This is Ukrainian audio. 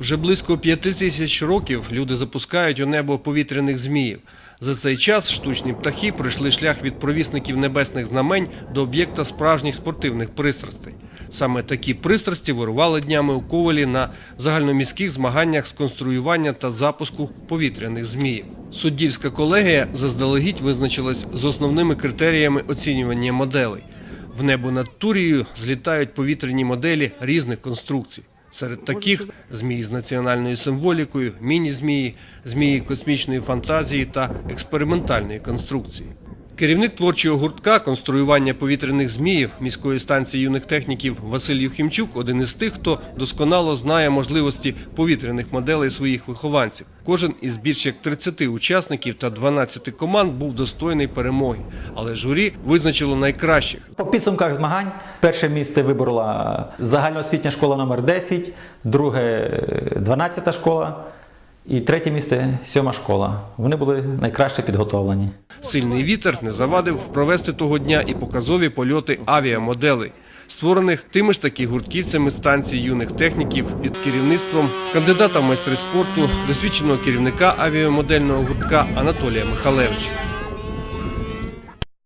Вже близько п'яти тисяч років люди запускають у небо повітряних зміїв. За цей час штучні птахи пройшли шлях від провісників небесних знамень до об'єкта справжніх спортивних пристрастей. Саме такі пристрасті вирували днями у Ковалі на загальноміських змаганнях з конструювання та запуску повітряних зміїв. Суддівська колегія заздалегідь визначилась з основними критеріями оцінювання моделей. В небо над Турією злітають повітряні моделі різних конструкцій. Серед таких змії з національною символікою, міні-змії, змії космічної фантазії та експериментальної конструкції. Керівник творчого гуртка конструювання повітряних зміїв міської станції юних техніків Василь Юхімчук один із тих, хто досконало знає можливості повітряних моделей своїх вихованців. Кожен із більш як 30 учасників та 12 команд був достойний перемоги, але журі визначило найкращих. По підсумках змагань перше місце виборола загальноосвітня школа номер 10, друге 12 школа і третє місце сьома школа. Вони були найкраще підготовлені. Сильний вітер не завадив провести того дня і показові польоти авіамоделей, створених тими ж таки гуртківцями станції юних техніків під керівництвом кандидата в майстри спорту, досвідченого керівника авіамодельного гуртка Анатолія Михалевича.